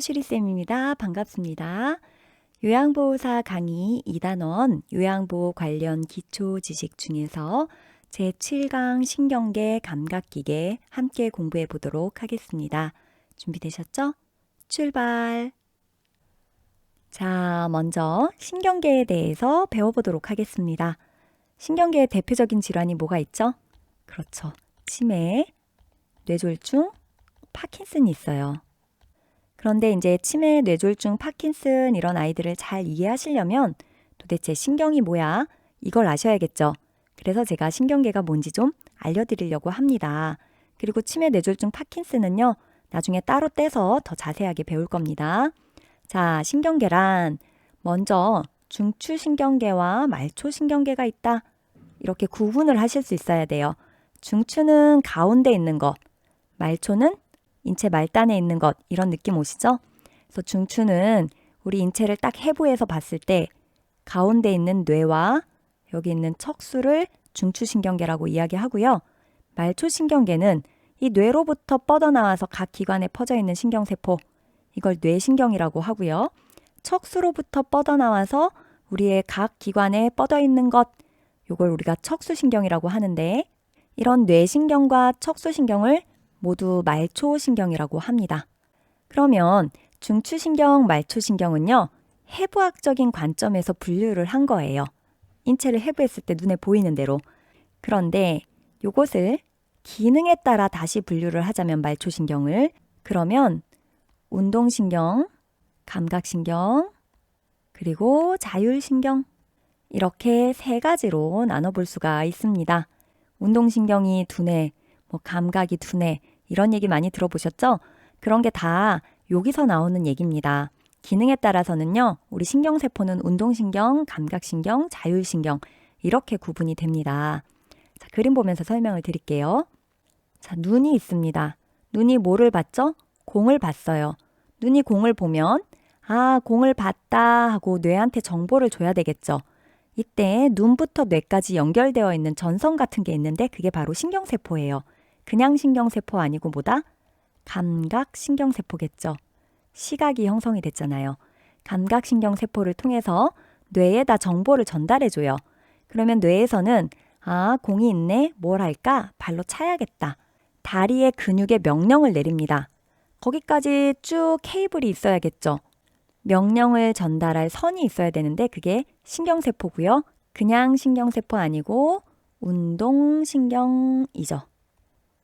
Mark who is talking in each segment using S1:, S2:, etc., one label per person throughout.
S1: 쉬리쌤입니다. 반갑습니다. 요양보호사 강의 2단원 요양보호 관련 기초 지식 중에서 제7강 신경계 감각기계 함께 공부해 보도록 하겠습니다. 준비되셨죠? 출발! 자, 먼저 신경계에 대해서 배워보도록 하겠습니다. 신경계의 대표적인 질환이 뭐가 있죠? 그렇죠. 치매, 뇌졸중, 파킨슨이 있어요. 그런데 이제 치매, 뇌졸중, 파킨슨 이런 아이들을 잘 이해하시려면 도대체 신경이 뭐야? 이걸 아셔야겠죠. 그래서 제가 신경계가 뭔지 좀 알려드리려고 합니다. 그리고 치매, 뇌졸중, 파킨슨은요, 나중에 따로 떼서 더 자세하게 배울 겁니다. 자, 신경계란 먼저 중추신경계와 말초신경계가 있다. 이렇게 구분을 하실 수 있어야 돼요. 중추는 가운데 있는 것, 말초는 인체 말단에 있는 것 이런 느낌 오시죠? 그래서 중추는 우리 인체를 딱 해부해서 봤을 때 가운데 있는 뇌와 여기 있는 척수를 중추신경계라고 이야기하고요. 말초신경계는 이 뇌로부터 뻗어나와서 각 기관에 퍼져 있는 신경세포 이걸 뇌신경이라고 하고요. 척수로부터 뻗어나와서 우리의 각 기관에 뻗어 있는 것 요걸 우리가 척수신경이라고 하는데 이런 뇌신경과 척수신경을 모두 말초신경이라고 합니다. 그러면 중추신경, 말초신경은요, 해부학적인 관점에서 분류를 한 거예요. 인체를 해부했을 때 눈에 보이는 대로. 그런데 요것을 기능에 따라 다시 분류를 하자면 말초신경을 그러면 운동신경, 감각신경, 그리고 자율신경 이렇게 세 가지로 나눠볼 수가 있습니다. 운동신경이 두뇌, 뭐 감각이 두뇌 이런 얘기 많이 들어보셨죠? 그런 게 다 여기서 나오는 얘기입니다. 기능에 따라서는요, 우리 신경세포는 운동신경, 감각신경, 자율신경 이렇게 구분이 됩니다. 자, 그림 보면서 설명을 드릴게요. 자, 눈이 있습니다. 눈이 뭐를 봤죠? 공을 봤어요. 눈이 공을 보면 아, 공을 봤다 하고 뇌한테 정보를 줘야 되겠죠. 이때 눈부터 뇌까지 연결되어 있는 전선 같은 게 있는데 그게 바로 신경세포예요. 그냥 신경세포 아니고 뭐다? 감각 신경세포겠죠. 시각이 형성이 됐잖아요. 감각 신경세포를 통해서 뇌에다 정보를 전달해줘요. 그러면 뇌에서는 아, 공이 있네. 뭘 할까? 발로 차야겠다. 다리의 근육에 명령을 내립니다. 거기까지 쭉 케이블이 있어야겠죠. 명령을 전달할 선이 있어야 되는데 그게 신경세포고요. 그냥 신경세포 아니고 운동신경이죠.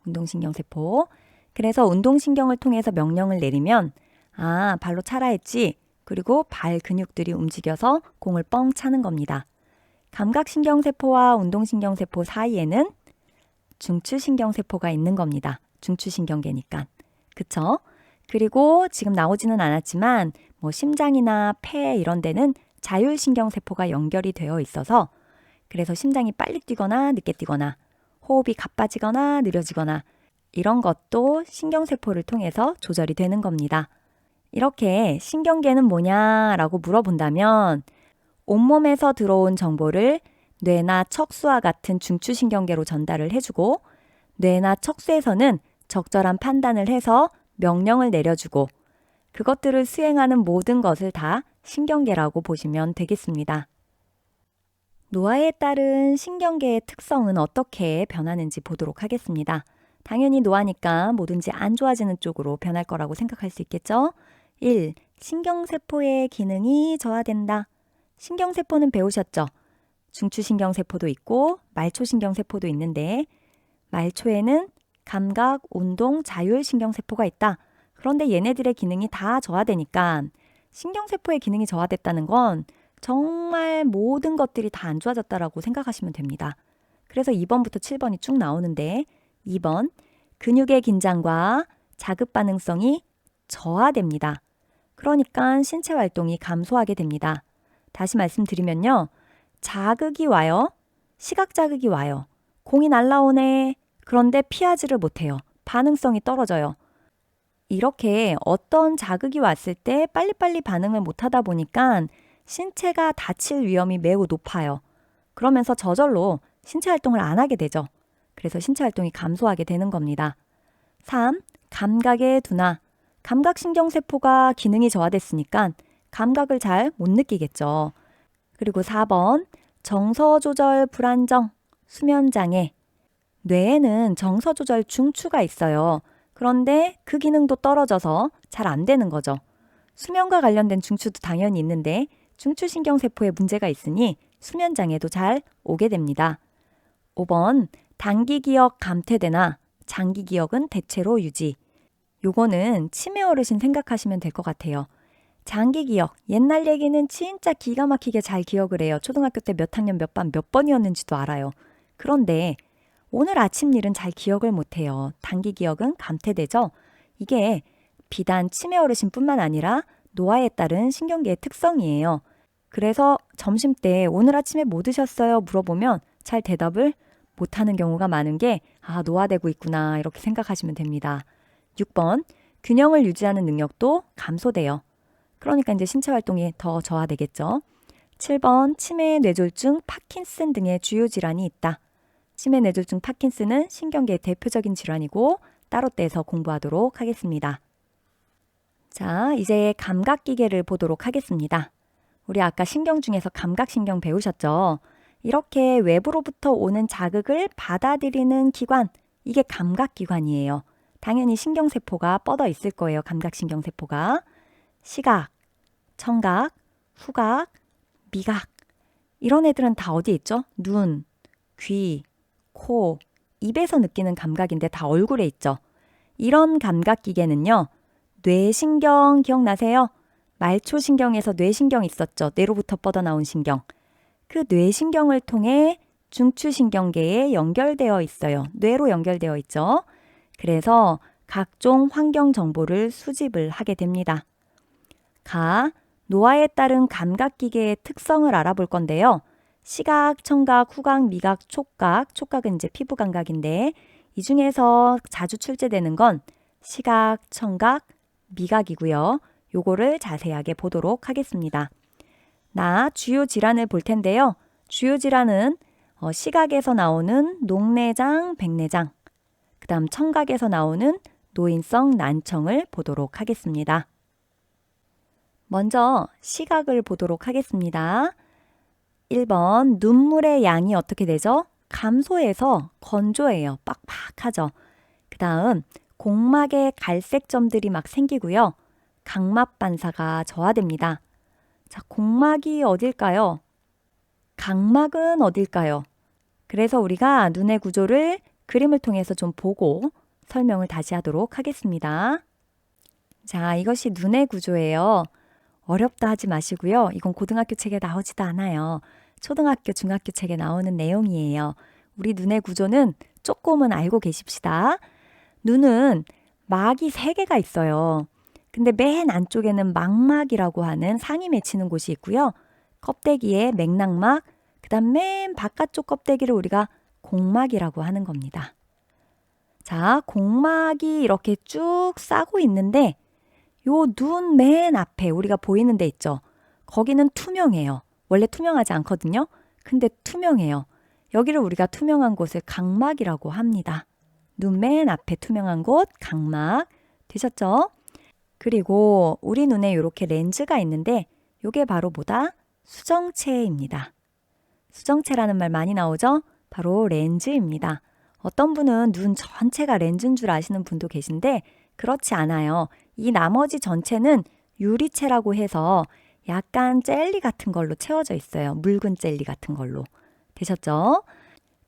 S1: 운동신경 세포. 그래서 운동신경을 통해서 명령을 내리면 아, 발로 차라 했지. 그리고 발 근육들이 움직여서 공을 뻥 차는 겁니다. 감각신경세포와 운동신경세포 사이에는 중추신경세포가 있는 겁니다. 중추신경계니까. 그쵸? 그리고 지금 나오지는 않았지만 뭐 심장이나 폐 이런 데는 자율신경세포가 연결이 되어 있어서 그래서 심장이 빨리 뛰거나 늦게 뛰거나 호흡이 가빠지거나 느려지거나 이런 것도 신경세포를 통해서 조절이 되는 겁니다. 이렇게 신경계는 뭐냐라고 물어본다면 온몸에서 들어온 정보를 뇌나 척수와 같은 중추신경계로 전달을 해주고 뇌나 척수에서는 적절한 판단을 해서 명령을 내려주고 그것들을 수행하는 모든 것을 다 신경계라고 보시면 되겠습니다. 노화에 따른 신경계의 특성은 어떻게 변하는지 보도록 하겠습니다. 당연히 노화니까 뭐든지 안 좋아지는 쪽으로 변할 거라고 생각할 수 있겠죠? 1. 신경세포의 기능이 저하된다. 신경세포는 배우셨죠? 중추신경세포도 있고 말초신경세포도 있는데 말초에는 감각, 운동, 자율 신경세포가 있다. 그런데 얘네들의 기능이 다 저하되니까 신경세포의 기능이 저하됐다는 건 정말 모든 것들이 다 안 좋아졌다라고 생각하시면 됩니다. 그래서 2번부터 7번이 쭉 나오는데 2번 근육의 긴장과 자극 반응성이 저하됩니다. 그러니까 신체 활동이 감소하게 됩니다. 다시 말씀드리면요. 자극이 와요. 시각 자극이 와요. 공이 날라오네. 그런데 피하지를 못해요. 반응성이 떨어져요. 이렇게 어떤 자극이 왔을 때 빨리빨리 반응을 못하다 보니까 신체가 다칠 위험이 매우 높아요. 그러면서 저절로 신체 활동을 안 하게 되죠. 그래서 신체 활동이 감소하게 되는 겁니다. 3. 감각의 둔화. 감각신경세포가 기능이 저하됐으니까 감각을 잘 못 느끼겠죠. 그리고 4번 정서조절 불안정, 수면장애. 뇌에는 정서조절 중추가 있어요. 그런데 그 기능도 떨어져서 잘 안 되는 거죠. 수면과 관련된 중추도 당연히 있는데 중추신경세포에 문제가 있으니 수면장애도 잘 오게 됩니다. 5번 단기기억 감퇴되나 장기기억은 대체로 유지. 요거는 치매 어르신 생각하시면 될 것 같아요. 장기 기억, 옛날 얘기는 진짜 기가 막히게 잘 기억을 해요. 초등학교 때 몇 학년 몇 반 몇 번이었는지도 알아요. 그런데 오늘 아침 일은 잘 기억을 못해요. 단기 기억은 감퇴되죠. 이게 비단 치매 어르신뿐만 아니라 노화에 따른 신경계의 특성이에요. 그래서 점심 때 오늘 아침에 뭐 드셨어요? 물어보면 잘 대답을 못하는 경우가 많은 게 아, 노화되고 있구나 이렇게 생각하시면 됩니다. 6번 균형을 유지하는 능력도 감소돼요. 그러니까 이제 신체 활동이 더 저하되겠죠. 7번 치매, 뇌졸중, 파킨슨 등의 주요 질환이 있다. 치매, 뇌졸중, 파킨슨은 신경계의 대표적인 질환이고 따로 떼서 공부하도록 하겠습니다. 자, 이제 감각기계를 보도록 하겠습니다. 우리 아까 신경 중에서 감각신경 배우셨죠? 이렇게 외부로부터 오는 자극을 받아들이는 기관, 이게 감각기관이에요. 당연히 신경세포가 뻗어 있을 거예요. 감각신경세포가. 시각, 청각, 후각, 미각. 이런 애들은 다 어디에 있죠? 눈, 귀, 코, 입에서 느끼는 감각인데 다 얼굴에 있죠. 이런 감각기계는요. 뇌신경 기억나세요? 말초신경에서 뇌신경 있었죠. 뇌로부터 뻗어나온 신경. 그 뇌신경을 통해 중추신경계에 연결되어 있어요. 뇌로 연결되어 있죠. 그래서 각종 환경 정보를 수집을 하게 됩니다. 가, 노화에 따른 감각기계의 특성을 알아볼 건데요. 시각, 청각, 후각, 미각, 촉각, 촉각은 이제 피부 감각인데 이 중에서 자주 출제되는 건 시각, 청각, 미각이고요. 요거를 자세하게 보도록 하겠습니다. 나 주요 질환을 볼 텐데요. 주요 질환은 어, 시각에서 나오는 녹내장, 백내장, 그 다음 청각에서 나오는 노인성 난청을 보도록 하겠습니다. 먼저 시각을 보도록 하겠습니다. 1번 눈물의 양이 어떻게 되죠? 감소해서 건조해요. 빡빡하죠. 그 다음 공막에 갈색 점들이 막 생기고요. 각막 반사가 저하됩니다. 자, 공막이 어딜까요? 각막은 어딜까요? 그래서 우리가 눈의 구조를 그림을 통해서 좀 보고 설명을 다시 하도록 하겠습니다. 자, 이것이 눈의 구조예요. 어렵다 하지 마시고요. 이건 고등학교 책에 나오지도 않아요. 초등학교, 중학교 책에 나오는 내용이에요. 우리 눈의 구조는 조금은 알고 계십시다. 눈은 막이 세 개가 있어요. 근데 맨 안쪽에는 망막이라고 하는 상이 맺히는 곳이 있고요. 껍데기에 맥락막, 그 다음 맨 바깥쪽 껍데기를 우리가 공막이라고 하는 겁니다. 자, 공막이 이렇게 쭉 싸고 있는데 요 눈 맨 앞에 우리가 보이는 데 있죠. 거기는 투명해요. 원래 투명하지 않거든요. 근데 투명해요. 여기를 우리가 투명한 곳을 각막이라고 합니다. 눈 맨 앞에 투명한 곳 각막 되셨죠? 그리고 우리 눈에 이렇게 렌즈가 있는데 요게 바로 뭐다? 수정체입니다. 수정체라는 말 많이 나오죠? 바로 렌즈입니다. 어떤 분은 눈 전체가 렌즈인 줄 아시는 분도 계신데 그렇지 않아요. 이 나머지 전체는 유리체라고 해서 약간 젤리 같은 걸로 채워져 있어요. 묽은 젤리 같은 걸로. 되셨죠?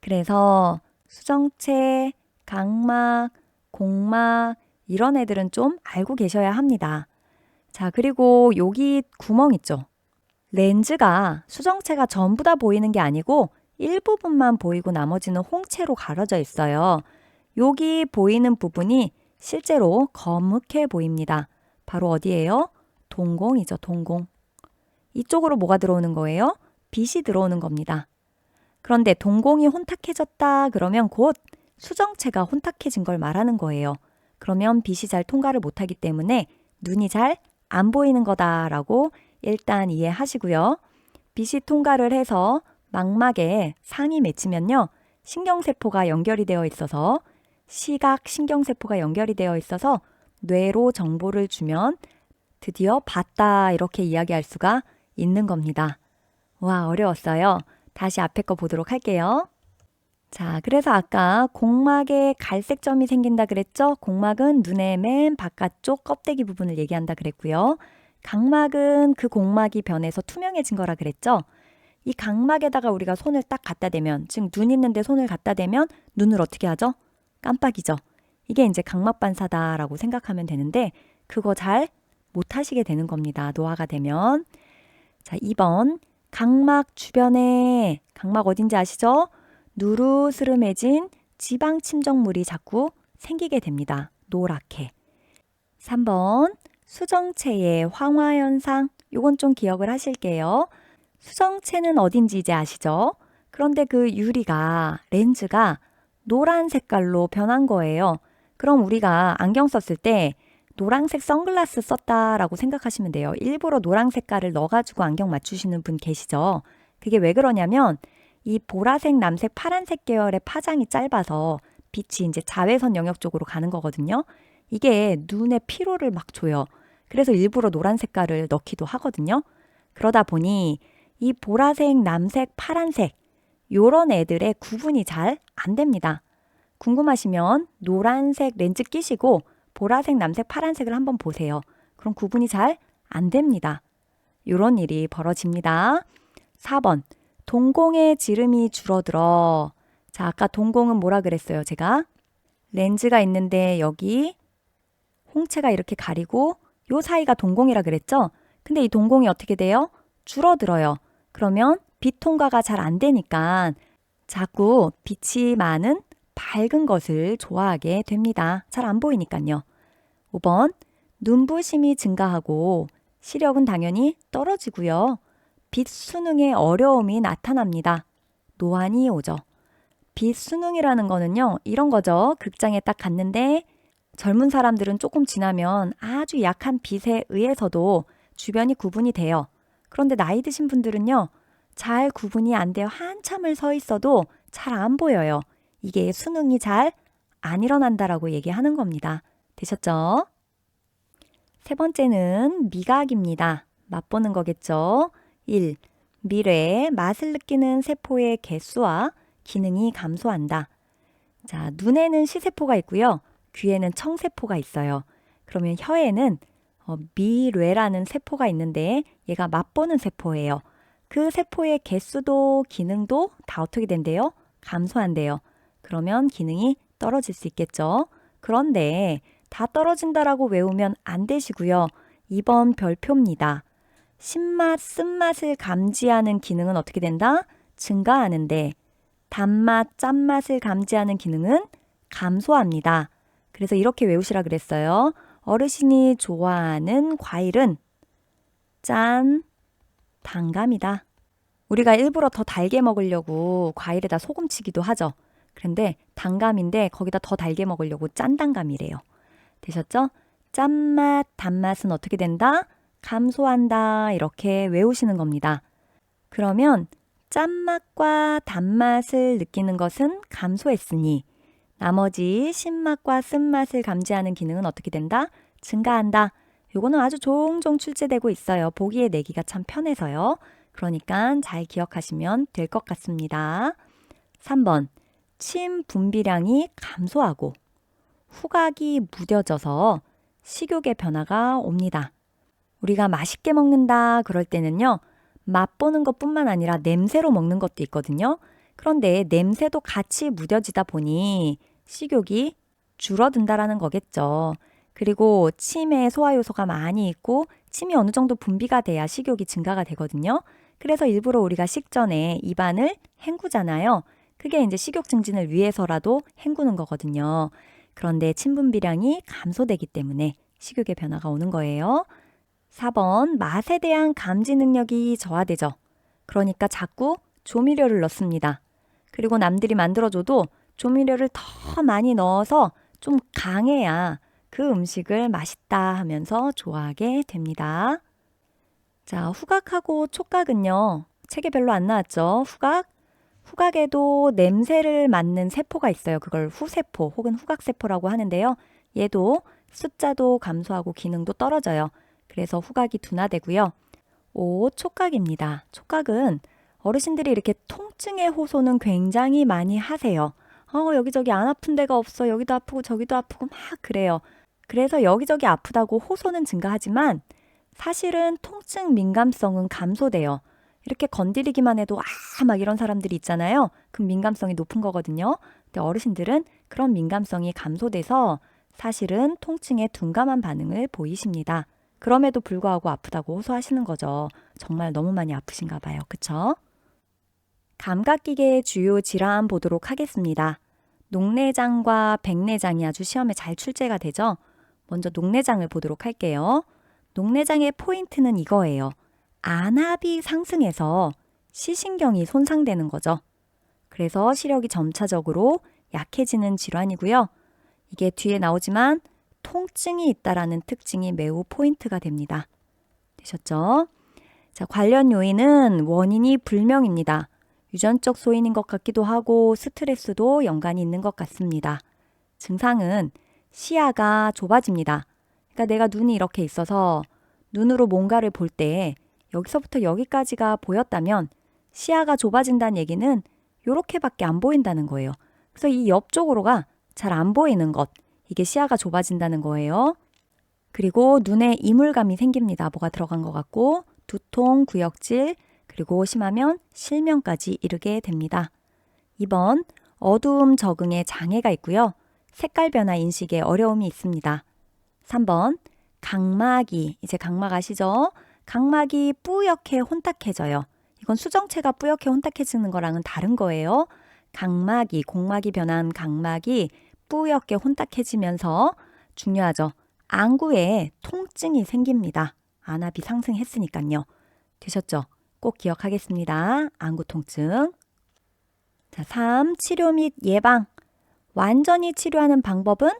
S1: 그래서 수정체, 각막, 공막 이런 애들은 좀 알고 계셔야 합니다. 자, 그리고 여기 구멍 있죠? 렌즈가 수정체가 전부 다 보이는 게 아니고 일부분만 보이고 나머지는 홍채로 가려져 있어요. 여기 보이는 부분이 실제로 검흑해 보입니다. 바로 어디예요? 동공이죠, 동공. 이쪽으로 뭐가 들어오는 거예요? 빛이 들어오는 겁니다. 그런데 동공이 혼탁해졌다 그러면 곧 수정체가 혼탁해진 걸 말하는 거예요. 그러면 빛이 잘 통과를 못하기 때문에 눈이 잘 안 보이는 거다라고 일단 이해하시고요. 빛이 통과를 해서 망막에 상이 맺히면요. 신경세포가 연결이 되어 있어서 시각 신경세포가 연결이 되어 있어서 뇌로 정보를 주면 드디어 봤다 이렇게 이야기할 수가 있는 겁니다. 와, 어려웠어요. 다시 앞에 거 보도록 할게요. 자, 그래서 아까 공막에 갈색 점이 생긴다 그랬죠? 공막은 눈의 맨 바깥쪽 껍데기 부분을 얘기한다 그랬고요. 각막은 그 공막이 변해서 투명해진 거라 그랬죠? 이 각막에다가 우리가 손을 딱 갖다 대면, 즉 눈 있는데 손을 갖다 대면 눈을 어떻게 하죠? 깜빡이죠. 이게 이제 각막 반사다라고 생각하면 되는데 그거 잘 못하시게 되는 겁니다. 노화가 되면. 자, 2번. 각막 주변에 각막 어딘지 아시죠? 누르스름해진 지방 침정물이 자꾸 생기게 됩니다. 노랗게. 3번. 수정체의 황화 현상. 요건 좀 기억을 하실게요. 수정체는 어딘지 이제 아시죠? 그런데 그 유리가 렌즈가 노란 색깔로 변한 거예요. 그럼 우리가 안경 썼을 때 노란색 선글라스 썼다라고 생각하시면 돼요. 일부러 노란 색깔을 넣어가지고 안경 맞추시는 분 계시죠? 그게 왜 그러냐면 이 보라색, 남색, 파란색 계열의 파장이 짧아서 빛이 이제 자외선 영역 쪽으로 가는 거거든요. 이게 눈에 피로를 막 줘요. 그래서 일부러 노란 색깔을 넣기도 하거든요. 그러다 보니 이 보라색, 남색, 파란색 요런 애들의 구분이 잘 안 됩니다. 궁금하시면 노란색 렌즈 끼시고 보라색, 남색, 파란색을 한번 보세요. 그럼 구분이 잘 안 됩니다. 요런 일이 벌어집니다. 4번. 동공의 지름이 줄어들어. 자, 아까 동공은 뭐라 그랬어요, 제가? 렌즈가 있는데 여기 홍채가 이렇게 가리고 요 사이가 동공이라 그랬죠? 근데 이 동공이 어떻게 돼요? 줄어들어요. 그러면 빛 통과가 잘 안 되니까 자꾸 빛이 많은 밝은 것을 좋아하게 됩니다. 잘 안 보이니까요. 5번. 눈부심이 증가하고 시력은 당연히 떨어지고요. 빛 수능에 어려움이 나타납니다. 노안이 오죠. 빛 수능이라는 거는요, 이런 거죠. 극장에 딱 갔는데 젊은 사람들은 조금 지나면 아주 약한 빛에 의해서도 주변이 구분이 돼요. 그런데 나이 드신 분들은요, 잘 구분이 안 돼요. 한참을 서 있어도 잘 안 보여요. 이게 수능이 잘 안 일어난다라고 얘기하는 겁니다. 되셨죠? 세 번째는 미각입니다. 맛보는 거겠죠? 1. 미래, 맛을 느끼는 세포의 개수와 기능이 감소한다. 자, 눈에는 시세포가 있고요. 귀에는 청세포가 있어요. 그러면 혀에는 어, 미뢰라는 세포가 있는데 얘가 맛보는 세포예요. 그 세포의 개수도 기능도 다 어떻게 된대요? 감소한대요. 그러면 기능이 떨어질 수 있겠죠. 그런데 다 떨어진다라고 외우면 안 되시고요. 2번 별표입니다. 신맛, 쓴맛을 감지하는 기능은 어떻게 된다? 증가하는데 단맛, 짠맛을 감지하는 기능은 감소합니다. 그래서 이렇게 외우시라 그랬어요. 어르신이 좋아하는 과일은 짠, 단감이다. 우리가 일부러 더 달게 먹으려고 과일에다 소금 치기도 하죠. 그런데 단감인데 거기다 더 달게 먹으려고 짠단감이래요. 되셨죠? 짠맛, 단맛은 어떻게 된다? 감소한다. 이렇게 외우시는 겁니다. 그러면 짠맛과 단맛을 느끼는 것은 감소했으니 나머지 신맛과 쓴맛을 감지하는 기능은 어떻게 된다? 증가한다. 요거는 아주 종종 출제되고 있어요. 보기에 내기가 참 편해서요. 그러니까 잘 기억하시면 될 것 같습니다. 3번. 침 분비량이 감소하고 후각이 무뎌져서 식욕의 변화가 옵니다. 우리가 맛있게 먹는다 그럴 때는요. 맛보는 것 뿐만 아니라 냄새로 먹는 것도 있거든요. 그런데 냄새도 같이 무뎌지다 보니 식욕이 줄어든다라는 거겠죠. 그리고 침에 소화 요소가 많이 있고 침이 어느 정도 분비가 돼야 식욕이 증가가 되거든요. 그래서 일부러 우리가 식전에 입안을 헹구잖아요. 그게 이제 식욕 증진을 위해서라도 헹구는 거거든요. 그런데 침 분비량이 감소되기 때문에 식욕의 변화가 오는 거예요. 4번 맛에 대한 감지 능력이 저하되죠. 그러니까 자꾸 조미료를 넣습니다. 그리고 남들이 만들어줘도 조미료를 더 많이 넣어서 좀 강해야 그 음식을 맛있다 하면서 좋아하게 됩니다. 자, 후각하고 촉각은요. 책에 별로 안 나왔죠. 후각. 후각에도 냄새를 맡는 세포가 있어요. 그걸 후세포 혹은 후각세포라고 하는데요. 얘도 숫자도 감소하고 기능도 떨어져요. 그래서 후각이 둔화되고요. 5. 촉각입니다. 촉각은 어르신들이 이렇게 통증의 호소는 굉장히 많이 하세요. 어, 여기저기 안 아픈 데가 없어. 여기도 아프고 저기도 아프고 막 그래요. 그래서 여기저기 아프다고 호소는 증가하지만 사실은 통증 민감성은 감소돼요. 이렇게 건드리기만 해도 아, 막 이런 사람들이 있잖아요. 그럼 민감성이 높은 거거든요. 근데 어르신들은 그런 민감성이 감소돼서 사실은 통증에 둔감한 반응을 보이십니다. 그럼에도 불구하고 아프다고 호소하시는 거죠. 정말 너무 많이 아프신가 봐요. 그쵸? 감각기계의 주요 질환 보도록 하겠습니다. 녹내장과 백내장이 아주 시험에 잘 출제가 되죠. 먼저 녹내장을 보도록 할게요. 녹내장의 포인트는 이거예요. 안압이 상승해서 시신경이 손상되는 거죠. 그래서 시력이 점차적으로 약해지는 질환이고요. 이게 뒤에 나오지만 통증이 있다라는 특징이 매우 포인트가 됩니다. 되셨죠? 자, 관련 요인은 원인이 불명입니다. 유전적 소인인 것 같기도 하고 스트레스도 연관이 있는 것 같습니다. 증상은 시야가 좁아집니다. 그러니까 내가 눈이 이렇게 있어서 눈으로 뭔가를 볼 때 여기서부터 여기까지가 보였다면 시야가 좁아진다는 얘기는 이렇게밖에 안 보인다는 거예요. 그래서 이 옆쪽으로가 잘 안 보이는 것. 이게 시야가 좁아진다는 거예요. 그리고 눈에 이물감이 생깁니다. 뭐가 들어간 것 같고 두통, 구역질, 그리고 심하면 실명까지 이르게 됩니다. 2번 어두움 적응에 장애가 있고요. 색깔 변화 인식에 어려움이 있습니다. 3번 각막이 이제 각막 아시죠? 각막이 뿌옇게 혼탁해져요. 이건 수정체가 뿌옇게 혼탁해지는 거랑은 다른 거예요. 각막이 공막이 변한 각막이 뿌옇게 혼탁해지면서 중요하죠. 안구에 통증이 생깁니다. 안압이 상승했으니까요. 되셨죠? 꼭 기억하겠습니다. 안구 통증. 자, 3. 치료 및 예방. 완전히 치료하는 방법은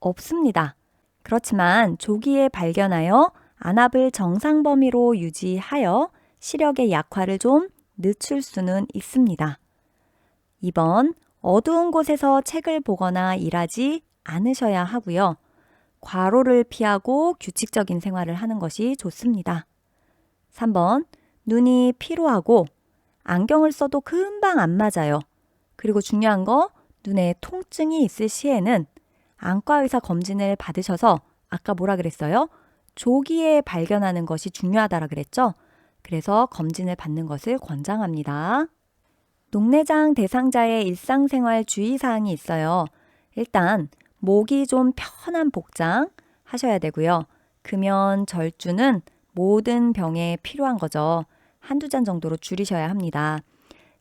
S1: 없습니다. 그렇지만 조기에 발견하여 안압을 정상 범위로 유지하여 시력의 약화를 좀 늦출 수는 있습니다. 2번 어두운 곳에서 책을 보거나 일하지 않으셔야 하고요. 과로를 피하고 규칙적인 생활을 하는 것이 좋습니다. 3번 눈이 피로하고 안경을 써도 금방 안 맞아요. 그리고 중요한 거 눈에 통증이 있을 시에는 안과 의사 검진을 받으셔서 아까 뭐라 그랬어요? 조기에 발견하는 것이 중요하다라 그랬죠? 그래서 검진을 받는 것을 권장합니다. 녹내장 대상자의 일상생활 주의사항이 있어요. 일단, 목이 좀 편한 복장 하셔야 되고요. 금연, 절주는 모든 병에 필요한 거죠. 한두 잔 정도로 줄이셔야 합니다.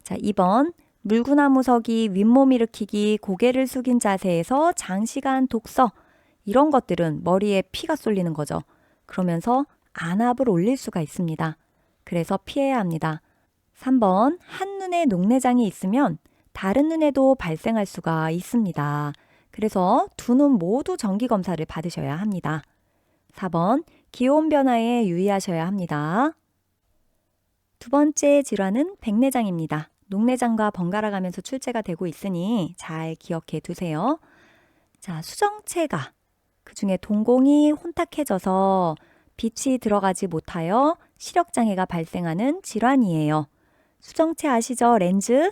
S1: 자, 2번. 물구나무 서기, 윗몸 일으키기, 고개를 숙인 자세에서 장시간 독서. 이런 것들은 머리에 피가 쏠리는 거죠. 그러면서 안압을 올릴 수가 있습니다. 그래서 피해야 합니다. 3번. 한눈에 녹내장이 있으면 다른 눈에도 발생할 수가 있습니다. 그래서 두 눈 모두 정기 검사를 받으셔야 합니다. 4번. 기온 변화에 유의하셔야 합니다. 두 번째 질환은 백내장입니다. 녹내장과 번갈아 가면서 출제가 되고 있으니 잘 기억해 두세요. 자, 수정체가 그 중에 동공이 혼탁해져서 빛이 들어가지 못하여 시력 장애가 발생하는 질환이에요. 수정체 아시죠? 렌즈?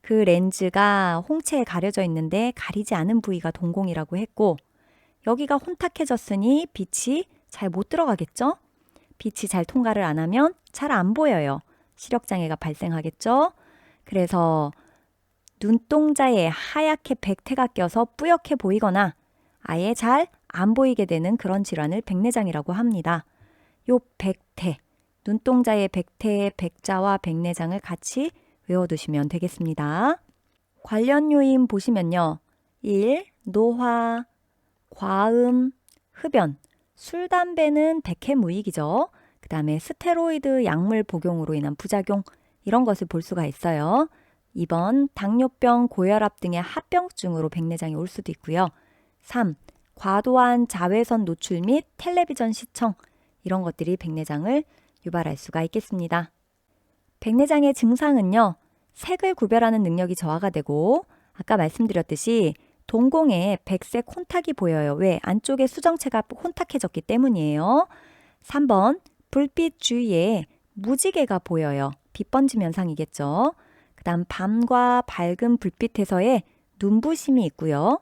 S1: 그 렌즈가 홍채에 가려져 있는데 가리지 않은 부위가 동공이라고 했고, 여기가 혼탁해졌으니 빛이 잘 못 들어가겠죠? 빛이 잘 통과를 안 하면 잘 안 보여요. 시력장애가 발생하겠죠? 그래서 눈동자에 하얗게 백태가 껴서 뿌옇게 보이거나 아예 잘 안 보이게 되는 그런 질환을 백내장이라고 합니다. 요 백태, 눈동자의 백태의 백자와 백내장을 같이 외워두시면 되겠습니다. 관련 요인 보시면요. 1. 노화, 과음, 흡연, 술, 담배는 백해무익이죠. 그 다음에 스테로이드 약물 복용으로 인한 부작용, 이런 것을 볼 수가 있어요. 2번, 당뇨병, 고혈압 등의 합병증으로 백내장이 올 수도 있고요. 3. 과도한 자외선 노출 및 텔레비전 시청, 이런 것들이 백내장을 유발할 수가 있겠습니다. 백내장의 증상은요, 색을 구별하는 능력이 저하가 되고, 아까 말씀드렸듯이 동공에 백색 혼탁이 보여요. 왜? 안쪽에 수정체가 혼탁해졌기 때문이에요. 3번 불빛 주위에 무지개가 보여요. 빛 번짐 현상이겠죠. 그 다음 밤과 밝은 불빛에서의 눈부심이 있고요.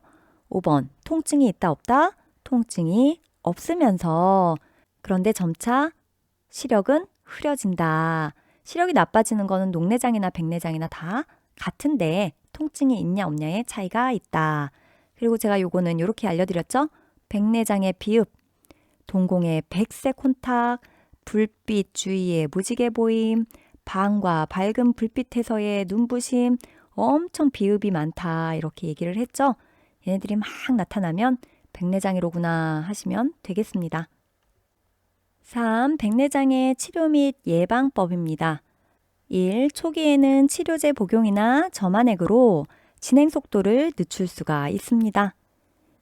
S1: 5번 통증이 있다 없다? 통증이 없으면서 그런데 점차 시력은 흐려진다. 시력이 나빠지는 거는 녹내장이나 백내장이나 다 같은데 통증이 있냐 없냐의 차이가 있다. 그리고 제가 요거는 이렇게 알려드렸죠. 백내장의 비읍, 동공의 백색 혼탁, 불빛 주위의 무지개 보임, 방과 밝은 불빛에서의 눈부심, 엄청 비읍이 많다. 이렇게 얘기를 했죠. 얘네들이 막 나타나면 백내장이로구나 하시면 되겠습니다. 3. 백내장의 치료 및 예방법입니다. 1. 초기에는 치료제 복용이나 점안액으로 진행 속도를 늦출 수가 있습니다.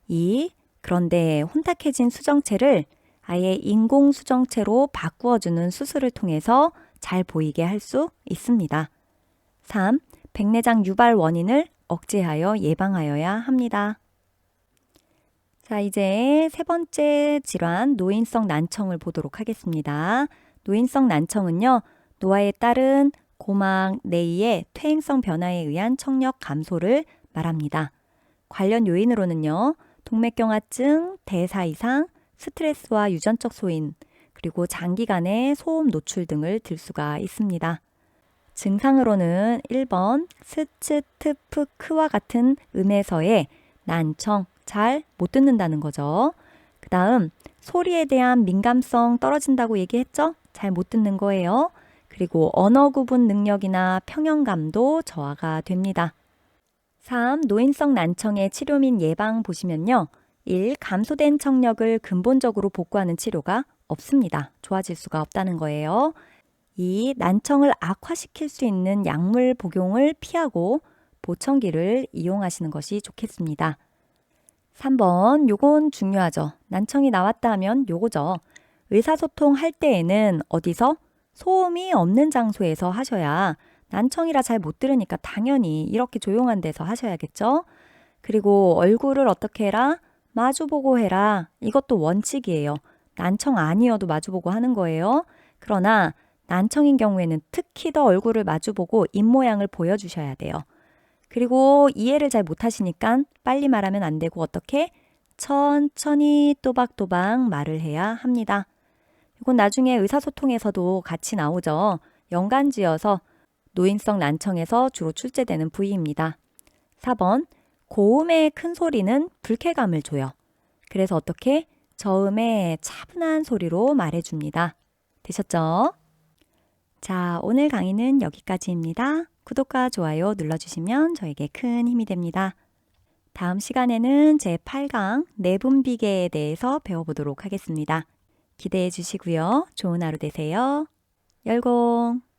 S1: 2. 그런데 혼탁해진 수정체를 아예 인공 수정체로 바꾸어주는 수술을 통해서 잘 보이게 할 수 있습니다. 3. 백내장 유발 원인을 억제하여 예방하여야 합니다. 자, 이제 세 번째 질환, 노인성 난청을 보도록 하겠습니다. 노인성 난청은요, 노화에 따른 고막 내의 퇴행성 변화에 의한 청력 감소를 말합니다. 관련 요인으로는요, 동맥경화증, 대사 이상, 스트레스와 유전적 소인, 그리고 장기간의 소음 노출 등을 들 수가 있습니다. 증상으로는 1번 스츠트프크와 같은 음에서의 난청, 잘 못 듣는다는 거죠. 그 다음 소리에 대한 민감성 떨어진다고 얘기했죠? 잘 못 듣는 거예요. 그리고 언어 구분 능력이나 평형감도 저하가 됩니다. 3. 노인성 난청의 치료 및 예방 보시면요. 1. 감소된 청력을 근본적으로 복구하는 치료가 없습니다. 좋아질 수가 없다는 거예요. 2. 난청을 악화시킬 수 있는 약물 복용을 피하고 보청기를 이용하시는 것이 좋겠습니다. 3번, 요건 중요하죠. 난청이 나왔다 하면 요거죠. 의사소통 할 때에는 어디서? 소음이 없는 장소에서 하셔야 난청이라 잘 못 들으니까 당연히 이렇게 조용한 데서 하셔야겠죠. 그리고 얼굴을 어떻게 해라? 마주보고 해라. 이것도 원칙이에요. 난청 아니어도 마주보고 하는 거예요. 그러나 난청인 경우에는 특히 더 얼굴을 마주보고 입모양을 보여주셔야 돼요. 그리고 이해를 잘 못하시니까 빨리 말하면 안 되고 어떻게 천천히 또박또박 말을 해야 합니다. 이건 나중에 의사소통에서도 같이 나오죠. 연관지어서 노인성 난청에서 주로 출제되는 부위입니다. 4번 고음의 큰 소리는 불쾌감을 줘요. 그래서 어떻게 저음의 차분한 소리로 말해줍니다. 되셨죠? 자, 오늘 강의는 여기까지입니다. 구독과 좋아요 눌러주시면 저에게 큰 힘이 됩니다. 다음 시간에는 제 8강 내분비계에 대해서 배워보도록 하겠습니다. 기대해 주시고요. 좋은 하루 되세요. 열공!